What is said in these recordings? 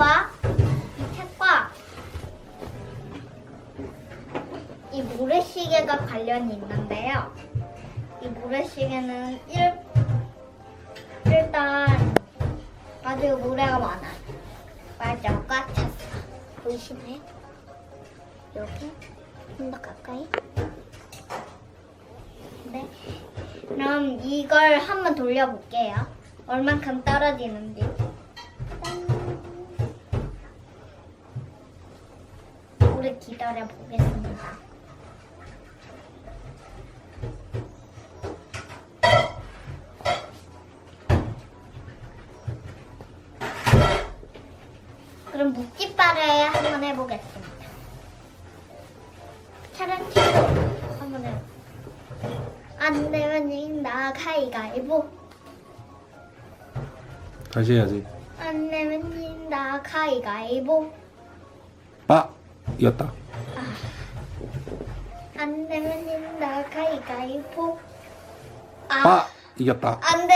책과 이 책과 이 모래시계가 관련이 있는데요. 이 모래시계는 일, 일단 아주 모래가 많아요. 맞아, 꽉 찼어. 보이시나요? 여기 좀 더 가까이. 네. 그럼 이걸 한번 돌려볼게요. 얼만큼 떨어지는지. 오래 기다려 보겠습니다. 그럼 묵찌빠를 한번 해보겠습니다. 차량치고 한번 해. 안 되면 진다 가위가위보. 다시 해야지. 안 되면 진다 가위가위보. 빠! 이겼다. 안 되면 진다 가위가위보. 아, 빠! 이겼다. 안 돼.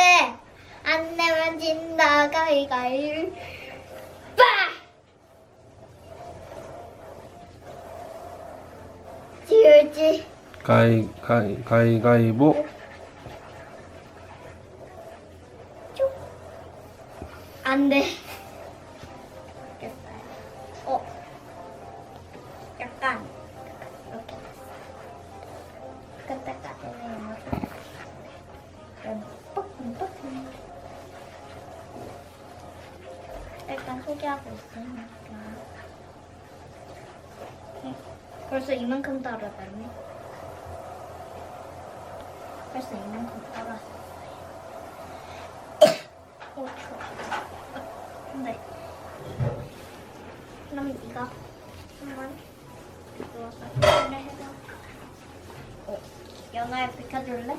안 되면 진다 가위가위. 빠! 지우지. 가위, 가위, 가위, 가위보. 쭉. 안 돼. 약간 이렇게. 그럼 뻑뻑뻑. 일단 소개하고 있으니까. 응, 벌써 이만큼 떨어졌네. 벌써 이만큼 떨어졌어. 오, 추워. 근데 그럼 이거 한번 누워서 소리를 해봐. 어, 연아야 비켜줄래?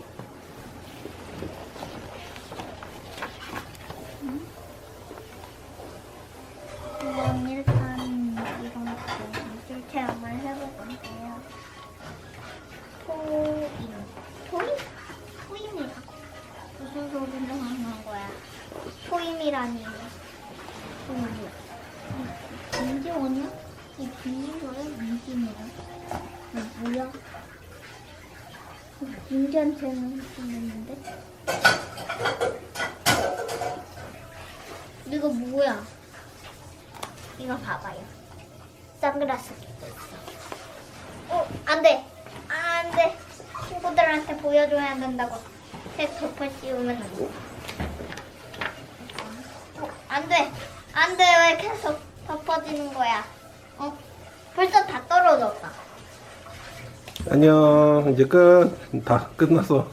응? 그럼 일단 이런 거 체험을 해볼 건데요. 토임. 토임? 토임이라고. 무슨 소리를 하는 거야? 토임이라니. 토임이야. 민지원 이 비밀로야 민지네요. 뭐야? 민지한테는 했는데 이거 뭐야? 이거 봐봐요. 선글라스 끼고 있어. 어, 안 돼. 안 돼. 친구들한테 보여줘야 된다고. 색 덮어 씌우면 안 돼. 어, 안 돼. 안 돼. 왜 계속 덮어지는 거야? 어? 벌써 다 떨어졌다. 안녕. 이제 끝. 다 끝났어.